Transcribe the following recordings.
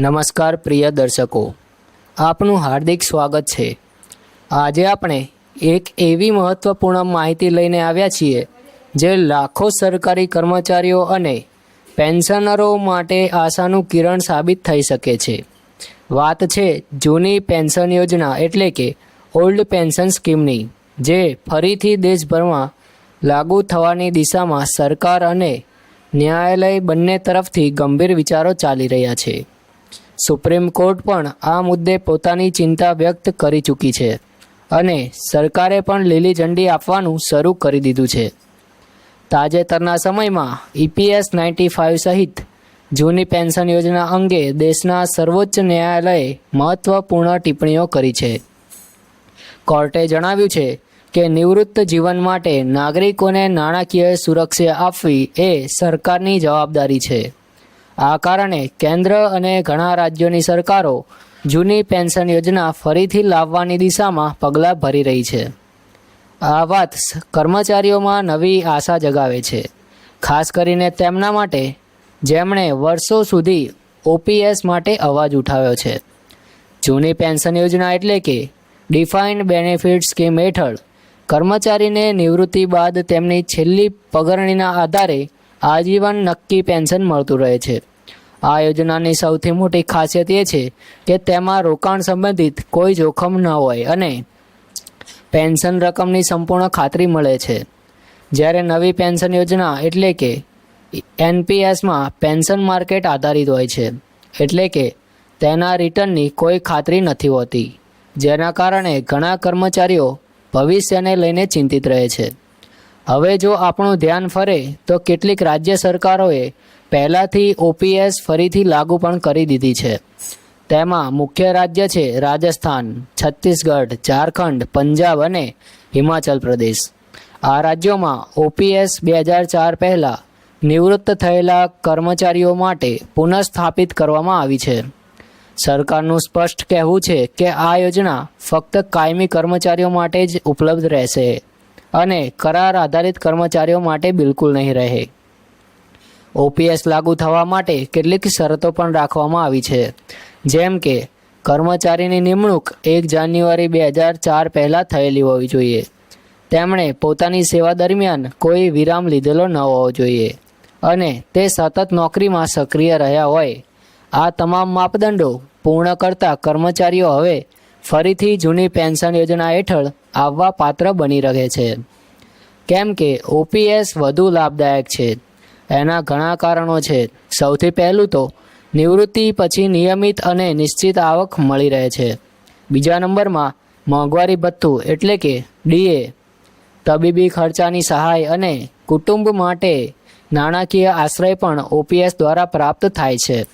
નમસ્કાર પ્રિય દર્શકો, આપનું હાર્દિક સ્વાગત છે. આજે આપણે એક એવી મહત્ત્વપૂર્ણ માહિતી લઈને આવ્યા છીએ, જે લાખો સરકારી કર્મચારીઓ અને પેન્શનરો માટે આશાનું કિરણ સાબિત થઈ શકે છે. વાત છે જૂની પેન્શન યોજના એટલે કે ઓલ્ડ પેન્શન સ્કીમની, જે ફરીથી દેશભરમાં લાગુ થવાની દિશામાં સરકાર અને ન્યાયાલય બંને તરફથી ગંભીર વિચારો ચાલી રહ્યા છે. સુપ્રીમ કોર્ટ પણ આ મુદ્દે પોતાની ચિંતા વ્યક્ત કરી ચૂકી છે અને સરકારે પણ લીલી ઝંડી આપવાનું શરૂ કરી દીધું છે. તાજેતરના સમયમાં ઈપીએસ નાઇન્ટી ફાઇવ સહિત જૂની પેન્શન યોજના અંગે દેશના સર્વોચ્ચ ન્યાયાલયે મહત્વપૂર્ણ ટિપ્પણીઓ કરી છે. કોર્ટે જણાવ્યું છે કે નિવૃત્ત જીવન માટે નાગરિકોને નાણાકીય સુરક્ષા આપવી એ સરકારની જવાબદારી છે. આ કારણે કેન્દ્ર અને ઘણા રાજ્યોની સરકારો જૂની પેન્શન યોજના ફરીથી લાવવાની દિશામાં પગલાં ભરી રહી છે. આ વાત કર્મચારીઓમાં નવી આશા જગાવે છે. ખાસ કરીને તેમના માટે જેમણે વર્ષો સુધી ઓપીએસ માટે અવાજ ઉઠાવ્યો છે. જૂની પેન્શન યોજના એટલે કે ડિફાઇન્ડ બેનિફિટ સ્કીમ હેઠળ કર્મચારીને નિવૃત્તિ બાદ તેમની છેલ્લી પગારણીના આધારે આજીવન નક્કી પેન્શન મળતું રહે છે. આ યોજનાની સૌથી મોટી ખાસિયત એ છે કે તેમાં રોકાણ સંબંધિત કોઈ જોખમ ન હોય અને પેન્શન રકમની સંપૂર્ણ ખાતરી મળે છે. જ્યારે નવી પેન્શન યોજના એટલે કે એનપીએસમાં પેન્શન માર્કેટ આધારિત હોય છે, એટલે કે તેના રિટર્નની કોઈ ખાતરી નથી હોતી, જેના કારણે ઘણા કર્મચારીઓ ભવિષ્યને લઈને ચિંતિત રહે છે. હવે જો આપણું ધ્યાન ફરે તો કેટલીક રાજ્ય સરકારોએ પહેલાંથી ઓપીએસ ફરીથી લાગુ પણ કરી દીધી છે. તેમાં મુખ્ય રાજ્ય છે રાજસ્થાન, છત્તીસગઢ, ઝારખંડ, પંજાબ અને હિમાચલ પ્રદેશ. આ રાજ્યોમાં ઓપીએસ બે હજાર ચાર પહેલાં નિવૃત્ત થયેલા કર્મચારીઓ માટે પુનઃસ્થાપિત કરવામાં આવી છે. સરકારનું સ્પષ્ટ કહેવું છે કે આ યોજના ફક્ત કાયમી કર્મચારીઓ માટે જ ઉપલબ્ધ રહેશે અને કરાર આધારિત કર્મચારીઓ માટે બિલકુલ નહીં રહે. ઓપીએસ લાગુ થવા માટે કેટલીક શરતો પણ રાખવામાં આવી છે. જેમ કે, કર્મચારીની નિમણૂક એક જાન્યુઆરી બે હજાર ચાર પહેલાં થયેલી હોવી જોઈએ. તેમણે પોતાની સેવા દરમિયાન કોઈ વિરામ લીધેલો ન હોવો જોઈએ. અને તે સતત નોકરીમાં સક્રિય રહ્યા હોય. આ તમામ માપદંડો પૂર્ણ કરતા કર્મચારીઓ હવે ફરીથી જૂની પેન્શન યોજના હેઠળ આવવા પાત્ર બની રહે છે. કેમ કે, ઓપીએસ વધુ લાભદાયક છે. એના ઘણા કારણો છે. સૌથી પહેલું તો, નિવૃત્તિ પછી નિયમિત અને નિશ્ચિત આવક મળી રહે છે. બીજા નંબરમાં, મોંઘવારી ભથ્થું એટલે કે ડીએ. તબીબી ખર્ચાની સહાય અને કુટુંબ માટે નાણાકીય આશ્રય પણ ઓપીએસ દ્વારા પ્રાપ્ત થાય છે.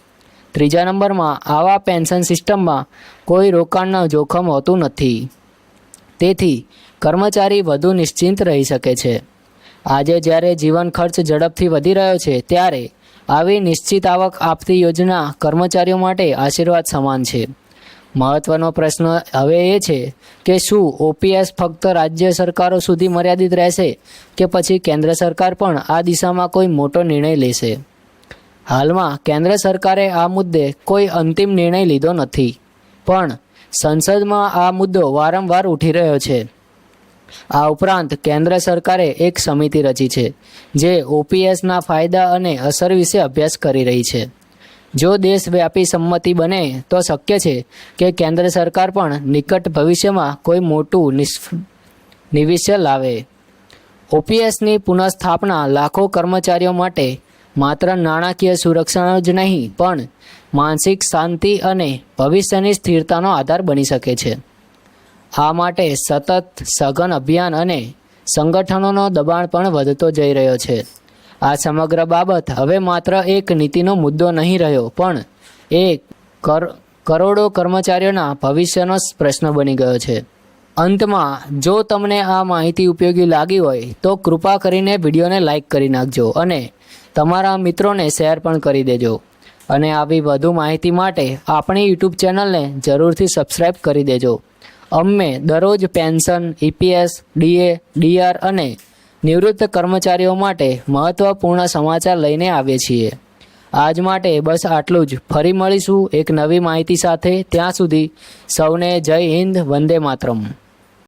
ત્રીજા નંબરમાં, આવા પેન્શન સિસ્ટમમાં કોઈ રોકાણનો જોખમ હોતું નથી. તેથી, કર્મચારી વધુ નિશ્ચિંત રહી શકે છે. આજે જ્યારે જીવન ખર્ચ ઝડપથી વધી રહ્યો છે, ત્યારે આવી નિશ્ચિત આવક આપતી યોજના કર્મચારીઓ માટે આશીર્વાદ સમાન છે. મહત્વનો પ્રશ્ન હવે એ છે કે શું ઓપીએસ ફક્ત રાજ્ય સરકારો સુધી મર્યાદિત રહેશે કે પછી કેન્દ્ર સરકાર પણ આ દિશામાં કોઈ મોટો નિર્ણય લેશે? હાલમાં કેન્દ્ર સરકારે આ મુદ્દે કોઈ અંતિમ નિર્ણય લીધો નથી. પણ સંસદમાં આ મુદ્દો વારંવાર ઉઠી રહ્યો છે. આ ઉપરાંત કેન્દ્ર સરકારે એક સમિતિ રચી છે, જે ઓપીએસના ફાયદા અને અસર વિશે અભ્યાસ કરી રહી છે. જો દેશવ્યાપી સંમતિ બને, તો શક્ય છે કે કેન્દ્ર સરકાર પણ નિકટ ભવિષ્યમાં કોઈ મોટું નિવિષ્ય લાવે. ઓપીએસની પુનઃસ્થાપના લાખો કર્મચારીઓ માટે માત્ર નાણાકીય સુરક્ષા જ નહીં, પણ માનસિક શાંતિ અને ભવિષ્યની સ્થિરતાનો આધાર બની શકે છે. આ માટે સતત સઘન અભિયાન અને સંગઠનોનો દબાણ પણ વધતો જઈ રહ્યો છે. આ સમગ્ર બાબત હવે માત્ર એક નીતિનો મુદ્દો નહીં રહ્યો, પણ કર, કરોડો કર્મચારીઓના ભવિષ્યનો પ્રશ્ન બની ગયો છે. અંતમાં, જો તમને આ માહિતી ઉપયોગી લાગી હોય, તો કૃપા કરીને વિડીયોને લાઈક કરી નાખજો અને તમારા મિત્રોને શેર પણ કરી દેજો. અને આવી વધુ માહિતી માટે આપણી યુટ્યુબ ચેનલને જરૂરથી સબસ્ક્રાઈબ કરી દેજો. અમે દરરોજ પેન્શન ઈપીએસ ડીએ ડીઆર અને નિવૃત્ત કર્મચારીઓ માટે મહત્ત્વપૂર્ણ સમાચાર લઈને આવીએ છીએ. આજ માટે બસ આટલું જ. ફરી મળીશું એક નવી માહિતી સાથે. ત્યાં સુધી સૌને જય હિન્દ, વંદે માતરમ.